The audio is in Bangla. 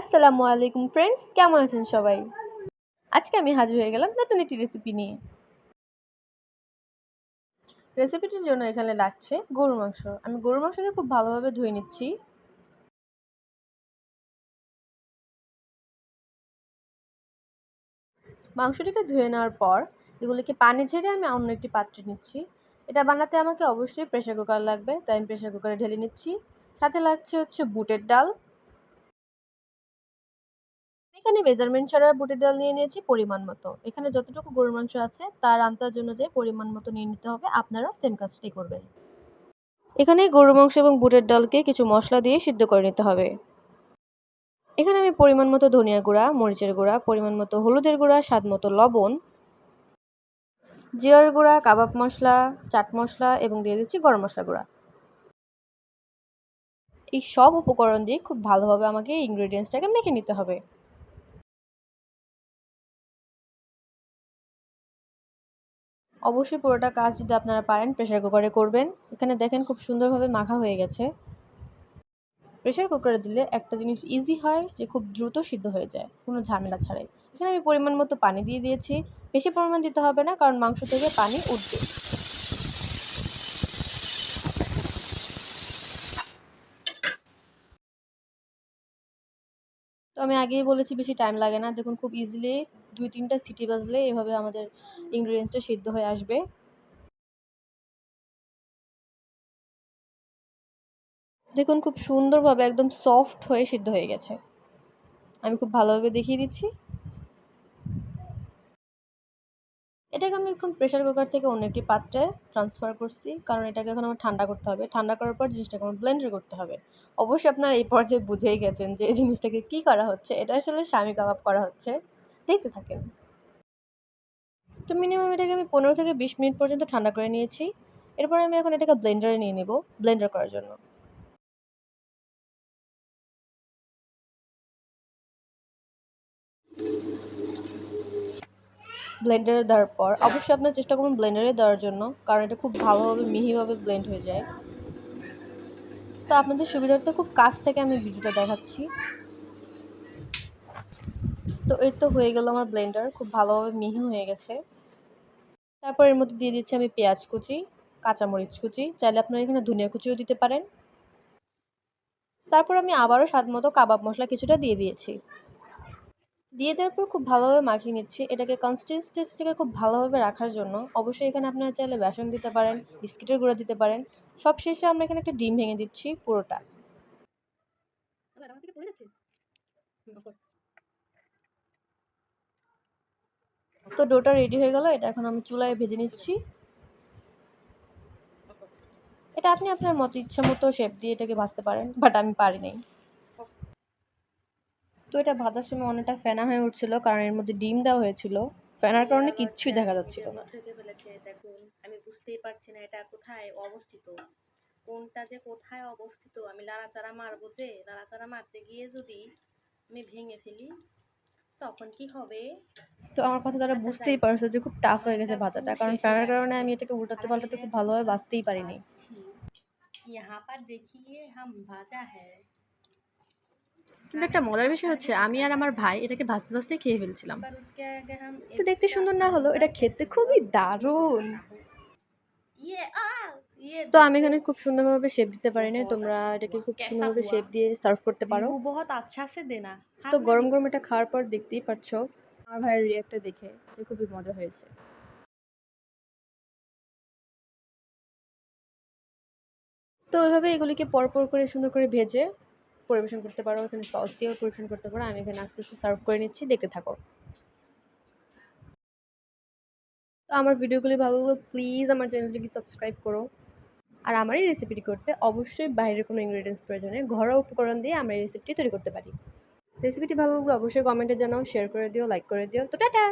আসসালামু আলাইকুম ফ্রেন্ডস কেমন আছেন সবাই? আজকে আমি হাজির হয়ে গেলাম নতুন একটি রেসিপি নিয়ে। রেসিপিটির জন্য এখানে লাগছে গরুর মাংস। আমি গরুর মাংসকে খুব ভালোভাবে ধুয়ে নিচ্ছি। মাংসটিকে ধুয়ে নেওয়ার পর এগুলিকে পানি ঝেড়ে আমি অন্য একটি পাত্রে নিচ্ছি। এটা বানাতে আমাকে অবশ্যই প্রেশার কুকার লাগবে, তাই আমি প্রেশার কুকারে ঢেলে নিচ্ছি। সাথে লাগছে হচ্ছে বুটের ডাল। এখানে মেজারমেন্ট ছাড়া বুটের ডাল নিয়ে নিয়েছি পরিমাণ মতো। এখানে যতটুকু গরুর মাংস আছে, তার জন্য যে পরিমাণ মতো নিয়ে নিতে হবে। আপনারা সেম কাজটাই করবেন। এখানে গরুর মাংস এবং বুটের ডালকে কিছু মশলা দিয়ে সিদ্ধ করে নিতে হবে। এখানে আমি পরিমাণ মতো ধনিয়া গুঁড়া, মরিচের গুঁড়া, পরিমাণ মতো হলুদের গুঁড়া, স্বাদ মতো লবণ, জিরার গুঁড়া, কাবাব মশলা, চাট মশলা এবং দিয়ে দিচ্ছি গরম মশলা গুঁড়া। এই সব উপকরণ দিয়ে খুব ভালোভাবে আমাকে ইনগ্রেডিয়েন্টসটাকে মেখে নিতে হবে। অবশ্যই পুরোটা কাজ যদি আপনারা পারেন প্রেশার কুকারে করবেন। এখানে দেখেন খুব সুন্দরভাবে মাখা হয়ে গেছে। প্রেশার কুকারে দিলে একটা জিনিস ইজি হয় যে খুব দ্রুত সিদ্ধ হয়ে যায়, কোনো ঝামেলা ছাড়াই। এখানে আমি পরিমাণ মতো পানি দিয়ে দিয়েছি। বেশি পরিমাণ দিতে হবে না, কারণ মাংস থেকে পানি উঠবে। তো আমি আগেই বলেছি, বেশি টাইম লাগে না। দেখুন, খুব ইজিলি দুই তিনটা সিটি বাজলে এভাবে আমাদের ইনগ্রিডিয়েন্টসটা সিদ্ধ হয়ে আসবে। দেখুন, খুব সুন্দরভাবে একদম সফট হয়ে সিদ্ধ হয়ে গেছে। আমি খুব ভালোভাবে দেখিয়ে দিচ্ছি। এটাকে আমি এখন প্রেশার কুকার থেকে অন্য একটি পাত্রে ট্রান্সফার করছি, কারণ এটাকে এখন আমার ঠান্ডা করতে হবে। ঠান্ডা করার পর জিনিসটাকে আমার ব্লেন্ডার করতে হবে। অবশ্যই আপনারা এই পর্যায়ে বুঝেই গেছেন যে এই জিনিসটাকে কী করা হচ্ছে। এটা আসলে স্বামী কাবাব করা হচ্ছে। দেখতে থাকেন। তো মিনিমাম এটাকে আমি পনেরো থেকে বিশ মিনিট পর্যন্ত ঠান্ডা করে নিয়েছি। এরপর আমি এখন এটাকে ব্লেন্ডারে নিয়ে নেব ব্লেন্ডার করার জন্য। ব্লেন্ডারে দেওয়ার পর অবশ্যই আপনার চেষ্টা করুন ব্লেন্ডারে দেওয়ার জন্য, কারণ এটা খুব ভালোভাবে, মিহিভাবে ব্লেন্ড হয়ে যায়। তো আপনাদের সুবিধার্থে খুব কাছ থেকে আমি ভিডিওটা দেখাচ্ছি। তো এই তো হয়ে গেল আমার ব্লেন্ডার খুব ভালোভাবে মিহি হয়ে গেছে। তারপর এর মধ্যে দিয়ে দিচ্ছি আমি পেঁয়াজ কুচি, কাঁচামরিচ কুচি, চাইলে আপনারা এখানে ধনিয়া কুচিও দিতে পারেন। তারপর আমি আবারও স্বাদ মতো কাবাব মশলা কিছুটা দিয়ে দিয়েছি। দিয়ে দেওয়ার পর খুব ভালোভাবে মাখিয়ে নিচ্ছি এটাকে কনসিস্টেন্সিটাকে খুব ভালোভাবে রাখার জন্য। অবশ্যই এখানে আপনারা চাইলে বেসন দিতে পারেন, বিস্কিটের গুঁড়ো দিতে পারেন। সব শেষে আমরা এখানে একটা ডিম ভেঙে দিচ্ছি পুরোটা। তো ডোটা রেডি হয়ে গেল, এটা এখন আমি চুলায় ভেজে নিচ্ছি। এটা আপনি আপনার মতো ইচ্ছা মতো শেপ দিয়ে এটাকে ভাজতে পারেন বাট আমি পারি নাই। তো এটা ভাজার সময় অনেকটা ফেনা হয়ে উঠছিল, কারণ এর মধ্যে ডিম দেওয়া হয়েছিল। ফেনার কারণে কিচ্ছুই দেখা যাচ্ছিল না। ফেলেছে, দেখুন, আমি বুঝতেই পারছি না এটা কোথায় অবস্থিত। কোনটা যে কোথায় অবস্থিত, আমি লাড়াচাড়া মারবো যে? লাড়াচাড়া মারতে গিয়ে যদি আমি ভেঙে ফেলি তখন কি হবে তো আমার কথা তারা বুঝতেই পারছো যে খুব টাফ হয়ে গেছে ভাজাটা কারণ ফেনার কারণে আমি এটাকে উল্টাতে পাল্টাতে খুব ভালোভাবে বাঁচতেই পারিনি यहाँ पर देखिए हम भाजा है কিন্তু একটা মজার বিষয় হচ্ছে আমি আর আমার ভাই এটাকে ভাজতে ভাজতে খেয়ে ফেলছিলাম पर उसके आगे हम তো দেখতে সুন্দর না হলো এটা খেতে খুবই দারুণ ये आ ये তো আমি এখানে খুব সুন্দরভাবে শেপ দিতে পারি না তোমরা এটাকে খুব সুন্দরভাবে শেপ দিয়ে সার্ভ করতে পারো। বহুত আচ্ছা সে দেনা। তো গরম গরম এটা খাওয়ার পর দেখতেই পারছ আমার ভাইয়ের রিয়াক্টটা দেখে যে খুবই মজা হয়েছে। তো ওইভাবে এগুলিকে পরপর করে সুন্দর করে ভেজে পরিবেশন করতে পারো। এখানে সস দিয়েও পরিবেশন করতে পারো। আমি এখানে আস্তে আস্তে সার্ভ করে নিচ্ছি। দেখতে থাকো। তো আমার ভিডিওগুলি ভালো লাগলে। প্লিজ আমার চ্যানেলটিকে সাবস্ক্রাইব করো। আর আমার এই রেসিপিটি করতে অবশ্যই বাইরের কোনো ইনগ্রিডিয়েন্টস প্রয়োজনে ঘরোয়া উপকরণ দিয়ে আমরা এই রেসিপিটি তৈরি করতে পারি। রেসিপিটি ভালো লাগলে অবশ্যই কমেন্টে জানাও শেয়ার করে দিও লাইক করে দিও। তো টাটা!